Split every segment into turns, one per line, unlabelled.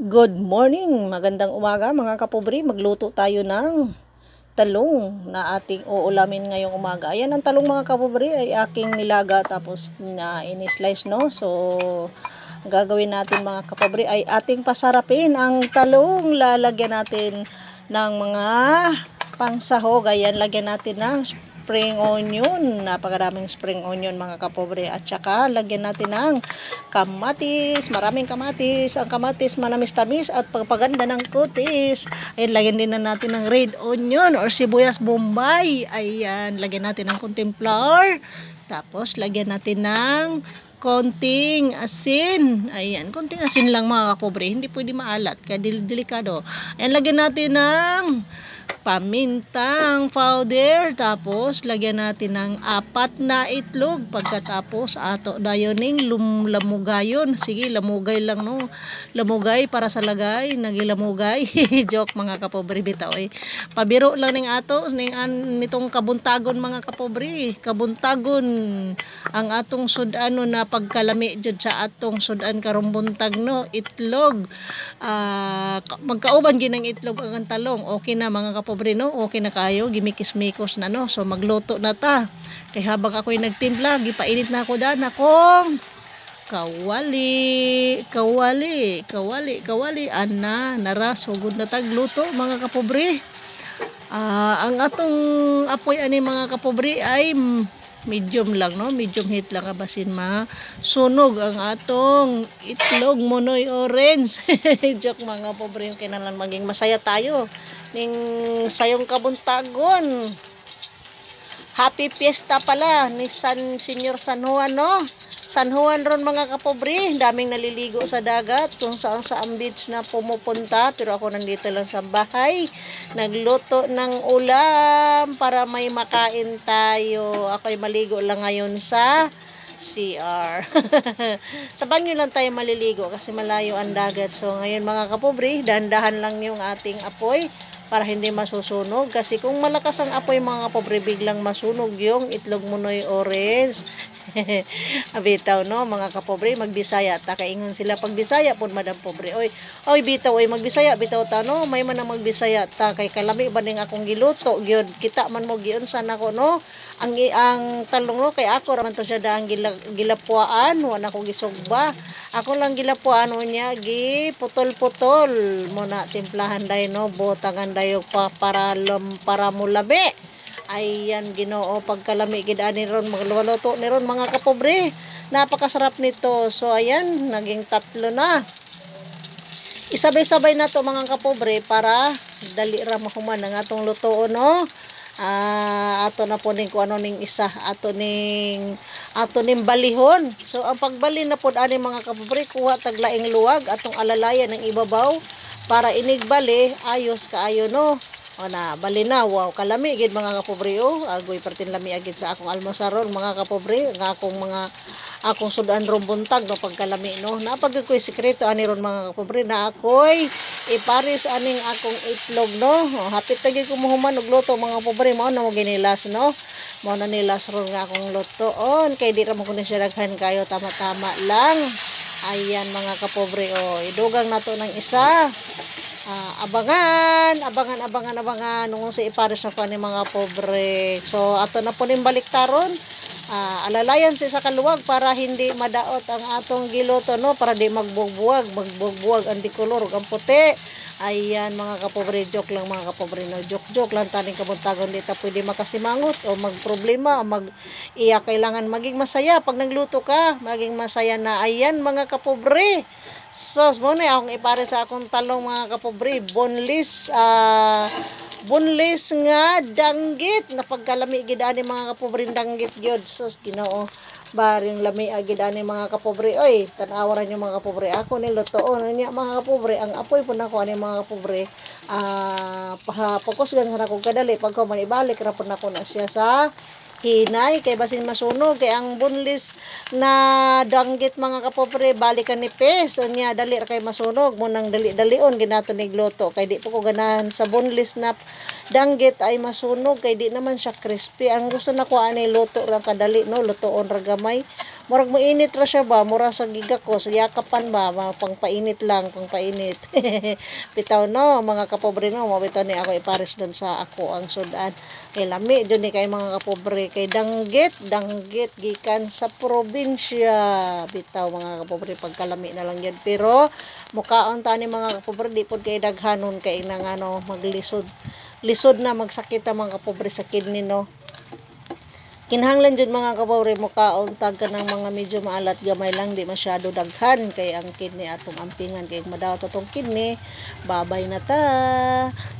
Good morning! Magandang umaga mga kapobre. Magluto tayo ng talong na ating uulamin ngayong umaga. Ayan ang talong mga kapobre ay aking nilaga tapos na ini-slice no. So gagawin natin mga kapobre ay ating pasarapin ang talong. Lalagyan natin ng mga pangsahog. Ayan lagyan natin ng spring onion. Napakaraming spring onion mga kapobre. At saka lagyan natin ng kamatis. Maraming kamatis. Ang kamatis manamis-tamis at pagpaganda ng kutis. Ayan, lagyan din na natin ng red onion or sibuyas bombay. Ayan, lagyan natin ng kunting flour. Tapos lagyan natin ng konting asin. Ayan, konting asin lang mga kapobre. Hindi pwede maalat, kaya del- delikado. Ayan, lagyan natin ng pamintang powder. Tapos, lagyan natin ng apat na itlog. Pagkatapos, ato dayoning lum lamugayon. Sige, lamugay lang no. Lamugay para sa lagay. Nagilamugay. Joke mga kapobre bitaw eh. Pabiro lang ning ato. Ning an, nitong kabuntagon mga kapobre. Kabuntagon. Ang atong sudano na pagkalami jud sa atong sudan karong buntag no. Itlog. Ka- magkauban ginang itlog ang talong. Okay na mga kapobre no. Okay na kayo. Gimikis-mikos na no. So magluto na ta. Kay habang ako'y nagtimpla, gipainit na ako dana kong kawali, kawali, kawali, kawali, ana, nara, sugod na tagluto mga kapobre. Ah, ang atong apoy ani mga kapobre ay mm, medium lang no, medium heat lang kabasin ma. Sunog ang atong itlog monoy orange. Joke mga pobre yung kinalan maging masaya tayo ning sayong kabuntagon. Happy Fiesta pala ni San Senyor San Juan, no? San Juan ron mga kapobre, daming naliligo sa dagat kung saan sa beach na pumupunta. Pero ako nandito lang sa bahay, nagluto ng ulam para may makain tayo. Ako'y maligo lang ngayon sa CR. sa banyo lang tayo maliligo kasi malayo ang dagat. So ngayon mga kapobre, dahan-dahan lang yung ating apoy para hindi masusunog. Kasi kung malakas ang apoy mga kapobre, biglang masunog yung itlog munoy orange. Abitaw no, mga kapobre, magbisaya. Ta kaingon sila pag bisaya pun madam pobre. Oy, oy bitaw oy magbisaya bitaw ta no, may man magbisaya ta kay kalami ba ning akong giluto gyud. Kita man mo giun sa nako no. Ang ang talong no kay ako raman to siya dahang gila, gilapuan, wala ko gisugba. Ako lang gilapuan niya gi putol-putol mo na timplahan day no, botangan dayo pa para lam, para mulabi. Ayan, ginoo, pagkalami gid ani ron magluto ni ron mga kapobre. Napakasarap nito. So ayan, naging tatlo na. Isabay-sabay na to mga kapobre para dali ra mahuman ang atong luto no. Ah, ato na po ning kung ano ning isa, ato ning ato ning balihon. So ang pagbali na pod ani mga kapobre kuha taglaing luwag atong alalayan ng ibabaw para inigbali ayos kaayo no. Na, bali na, wow, kalami, gid mga kapobre, oh, agoy partin lami agid sa akong almosaron, mga kapobre, nga akong mga, akong sudan ron buntag, no, pagkalami, no, napag ko'y sekreto, ani ron mga kapobre, na ako'y iparis aning akong itlog, no, o, hapit tagi kumuhuman, og luto, mga kapobre, mo na mo ginilas, no, mo na nilas ron nga akong luto, on, kay di ra mo kunin siya daghan kayo, tama-tama lang, ayan mga kapobre, oh, idugang na to ng isa, Ah, abangan, abangan, abangan, abangan nung sa ipares na ko ni mga pobre. So, ato na po ning baliktaron. Ah, alalayan si sa kaluwag para hindi madaot ang atong giluto, no? Para di magbugbuwag, magbugbuwag ang dikulor, ang puti. Ayan, mga kapobre, joke lang mga kapobre, no? Joke-joke lang taning kabuntagon dito pwede makasimangot o magproblema o mag iya kailangan maging masaya pag nagluto ka, maging masaya na. Ayan, mga kapobre. Sos mo na akong ipare sa akong talong mga kapobre, boneless ah boneless nga danggit. Na pagkalami gid ani mga kapobre danggit gyud sos Ginoo baring lami agid ani mga kapobre. Oy tan-awa ra niyo mga kapobre. Ako ni lutoon niya mga kapobre. Ang apoy po nako ani mga kapobre ah uh, focus gan sa akong kadali pag ko man ibalik ra po nako na siya sa hinay kay basin masunog kay ang bunlis na danggit mga kapobre balikan ni pes unya dali ra kay masunog mo nang dali dalion ginato ni gluto kay di ko ganahan sa bunlis na danggit ay masunog kay di naman siya crispy. Ang gusto na ko ani luto ra kadali no lutoon ra gamay. Murag mo init ra siya ba? Mura sa giga ko sa yakapan ba? Mga pangpainit lang pangpainit. Bitaw no mga kapobre no mo bitaw ni ako ipares doon sa ako ang sudan kay lami doon ni kay mga kapobre. Kay danggit danggit gikan sa probinsya. Bitaw mga kapobre pagkalami na lang yan pero mukaon ta ni mga kapobre di pod kay daghanon kay nang ano maglisod. Lisod na magsakit ang mga kapobre sa kidney no Kinahanglan jud mga kapobre mo kaon tag ka ng mga medyo maalat gamay lang di masyado daghan. Kay ang kidney atong ampingan kay madawat atong kidney. Babay na ta.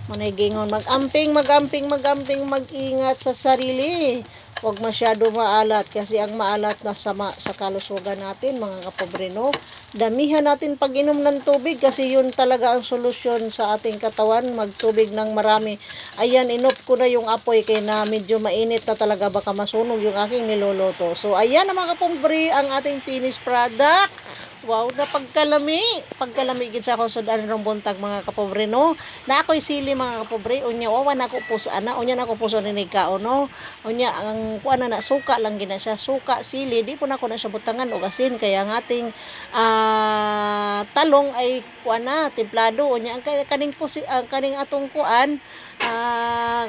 Manay gingon magamping magamping magamping mag-ingat sa sarili. Huwag masyado maalat kasi ang maalat na sama sa kalusugan natin mga kapobre no. Damihan natin pag-inom ng tubig kasi yun talaga ang solusyon sa ating katawan, magtubig ng marami. Ayan, inop ko na yung apoy kay na medyo mainit na talaga baka masunog yung aking niloloto. So ayan na mga kapobre ang ating finished product. Wow, na pagkalami. Pagkalami gid sa akong sudan rong buntag mga kapobre no. Na ako'y sili mga kapobre. Unya wawa na ako puso ana. Unya na ako puso ni kao no. Unya ang kuan na suka lang gina siya. Suka sili di po na ako na siya butangan og asin kaya ang ating ah, talong ay kuan na templado. Unya ang kaning pusi ang kaning atong kuan ah,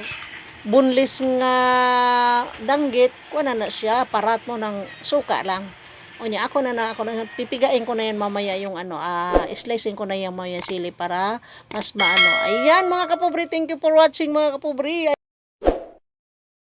bunlis nga danggit kuan na na siya parat mo ng suka lang. O niya, ako na na, ako na, pipigain ko na yan mamaya yung ano, ah, slicing ko na yan mamaya sili para mas maano. Ayan mga kapobre, thank you for watching mga kapobre.